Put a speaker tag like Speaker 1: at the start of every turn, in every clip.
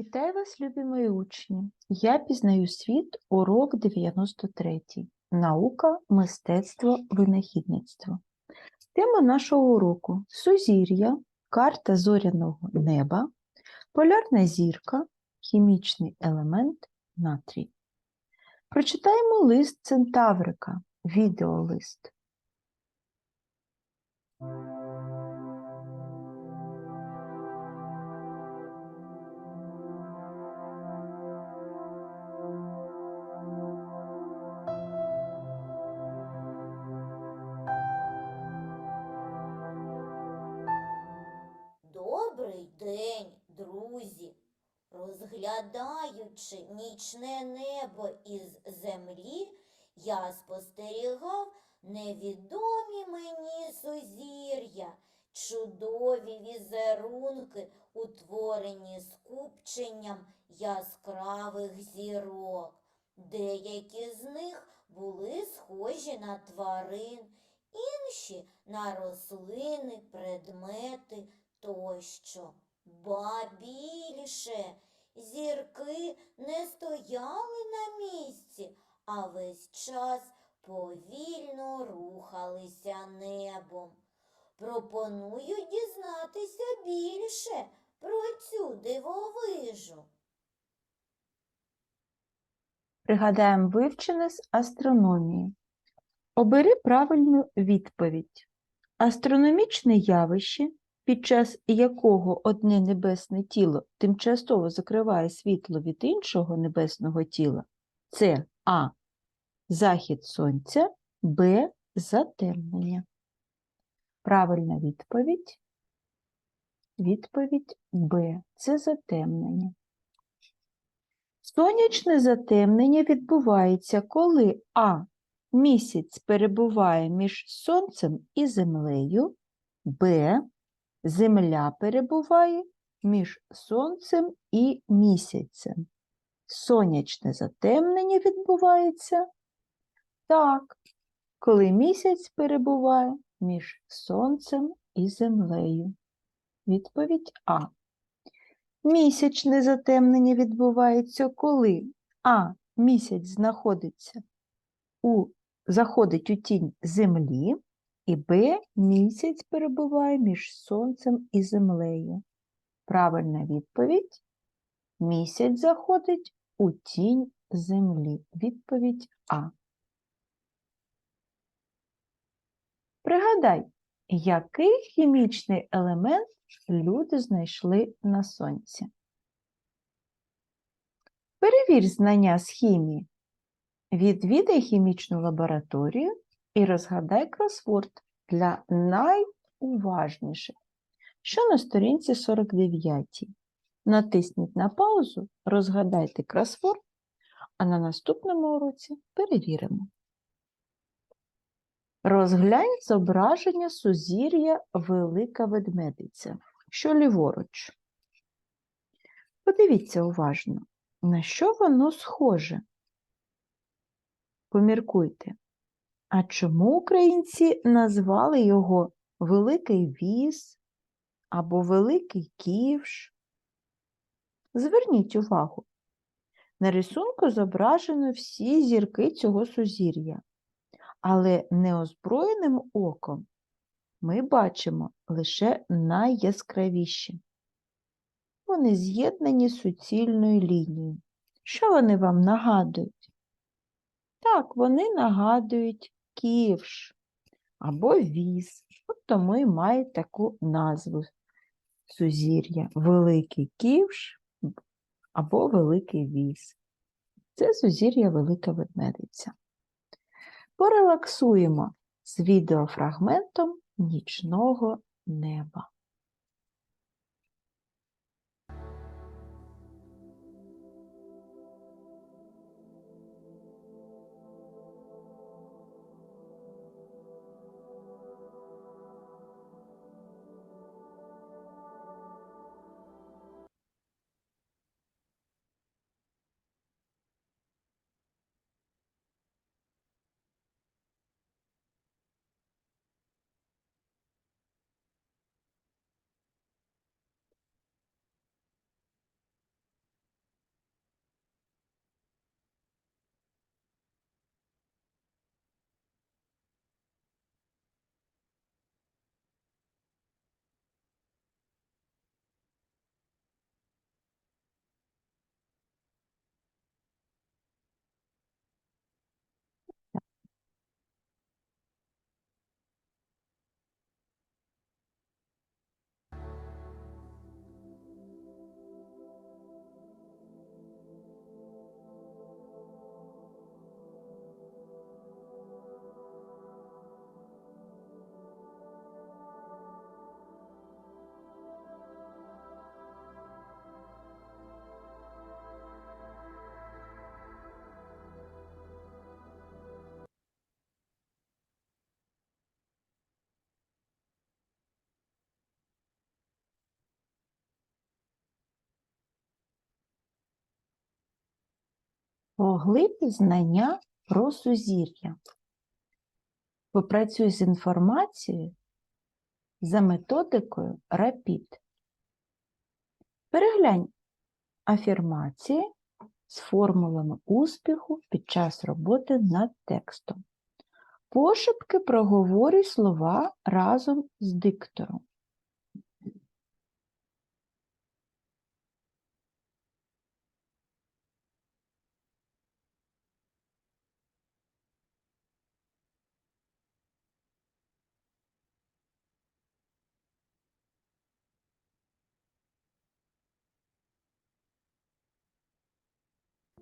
Speaker 1: Вітаю вас, любі мої учні! Я пізнаю світ, урок 93. Наука, мистецтво, винахідництво. Тема нашого уроку сузір'я, карта зоряного неба, полярна зірка, хімічний елемент натрій. Прочитаємо лист Центаврика, відеолист.
Speaker 2: Розглядаючи нічне небо із землі, я спостерігав невідомі мені сузір'я, чудові візерунки, утворені скупченням яскравих зірок. Деякі з них були схожі на тварин, інші на рослини, предмети тощо. Ба більше зірки не стояли на місці, а весь час повільно рухалися небом. Пропоную дізнатися більше про цю дивовижу.
Speaker 1: Пригадаємо вивчене з астрономії. Обери правильну відповідь. Астрономічне явище, під час якого одне небесне тіло тимчасово закриває світло від іншого небесного тіла, це А. Захід сонця, Б. Затемнення. Правильна відповідь. Відповідь Б. Це затемнення. Сонячне затемнення відбувається, коли А. Місяць перебуває між Сонцем і Землею, Б. Земля перебуває між Сонцем і місяцем. Сонячне затемнення відбувається так, коли місяць перебуває між Сонцем і Землею. Відповідь А. Місячне затемнення відбувається, коли А. Місяць знаходиться у, заходить у тінь Землі, і Б. Місяць перебуває між Сонцем і Землею. Правильна відповідь. Місяць заходить у тінь Землі. Відповідь А. Пригадай, який хімічний елемент люди знайшли на сонці. Перевір знання з хімії. Відвідай хімічну лабораторію і розгадай кросворд для найуважніших. Що на сторінці 49? Натисніть на паузу, розгадайте кросворд, а на наступному уроці перевіримо. Розглянь зображення сузір'я Велика Ведмедиця, що ліворуч. Подивіться уважно, на що воно схоже. Поміркуйте, а чому українці назвали його Великий Віз або Великий Ківш? Зверніть увагу, на рисунку зображено всі зірки цього сузір'я, але неозброєним оком ми бачимо лише найяскравіші. Вони з'єднані суцільною лінією. Що вони вам нагадують? Так, вони нагадують ківш або віз, тому і мають таку назву сузір'я Великий ківш або Великий віз. Це сузір'я Велика Ведмедиця. Порелаксуємо з відеофрагментом нічного неба. Поглиб знання про сузір'я. Попрацюй з інформацією за методикою RAPID. Переглянь афірмації з формулами успіху під час роботи над текстом. Пошепки проговорюй слова разом з диктором.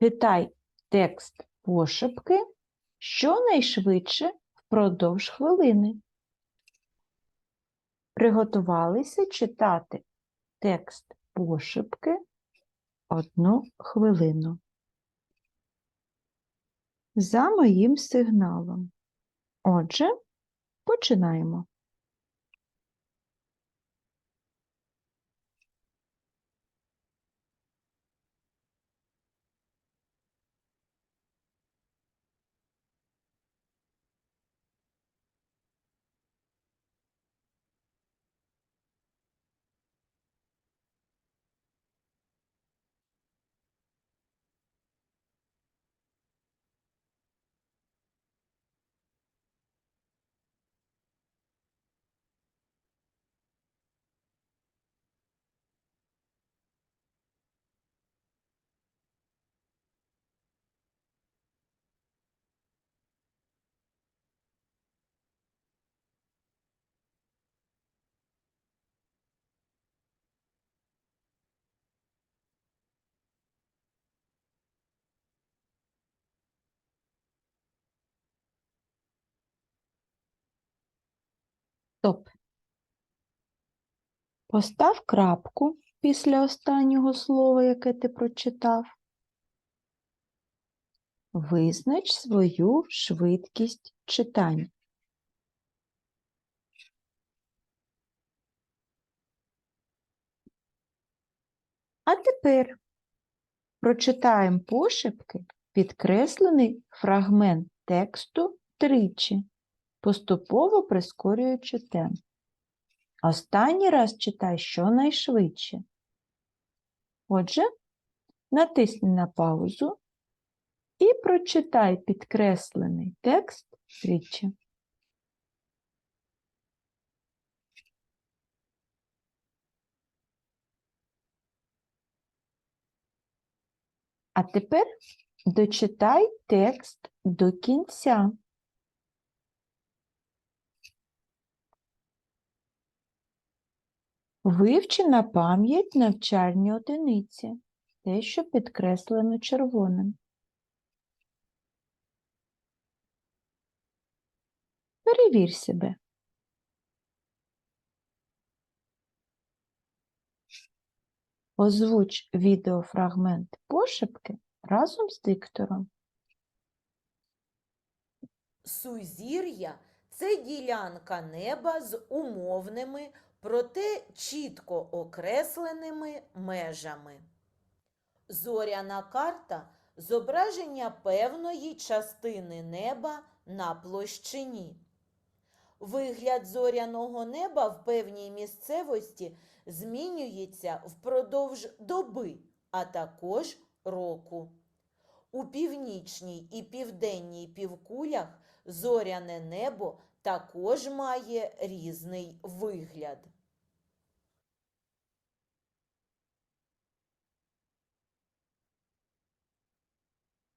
Speaker 1: Читай текст пошепки щонайшвидше впродовж хвилини. Приготувалися читати текст пошепки одну хвилину. За моїм сигналом. Отже, починаємо. Стоп. Постав крапку після останнього слова, яке ти прочитав. Визнач свою швидкість читання. А тепер прочитаємо пошепки підкреслений фрагмент тексту тричі поступово прискорюючи темп. Останній раз читай щонайшвидше. Отже, натисни на паузу і прочитай підкреслений текст тричі. А тепер дочитай текст до кінця. Вивчи на пам'ять навчальні одиниці, те, що підкреслено червоним. Перевір себе. Озвуч відеофрагмент пошепки разом з диктором.
Speaker 3: Сузір'я це ділянка неба з умовними, проте чітко окресленими межами. Зоряна карта зображення певної частини неба на площині. Вигляд зоряного неба в певній місцевості змінюється впродовж доби, а також року. У північній і південній півкулях зоряне небо також має різний вигляд.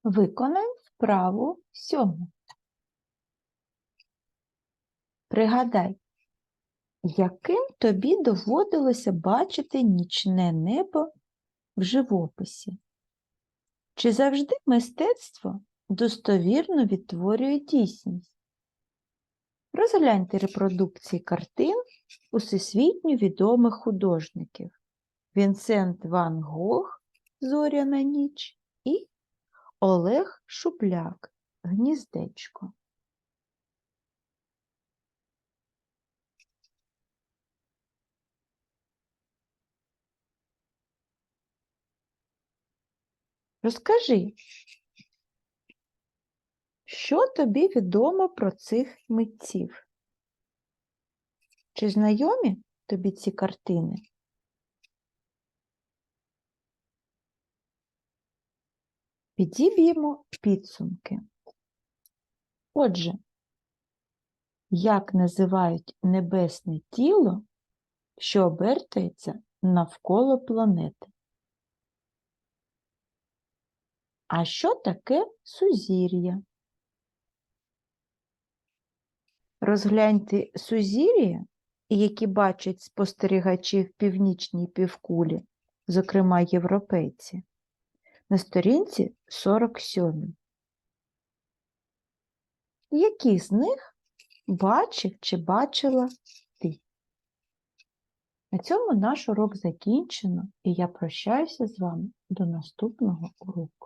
Speaker 1: Виконай вправу сьому. Пригадай, яким тобі доводилося бачити нічне небо в живописі? Чи завжди мистецтво достовірно відтворює дійсність? Розгляньте репродукції картин усесвітньо відомих художників Вінсент Ван Гог Зоряна ніч Олег Шупляк Гніздечко. Розкажи, що тобі відомо про цих митців? Чи знайомі тобі ці картини? Підіб'ємо підсумки. Отже, як називають небесне тіло, що обертається навколо планети? А що таке сузір'я? Розгляньте сузір'я, які бачать спостерігачі в північній півкулі, зокрема європейці, на сторінці 47. Які з них бачив чи бачила ти? На цьому наш урок закінчено, і я прощаюся з вами до наступного уроку.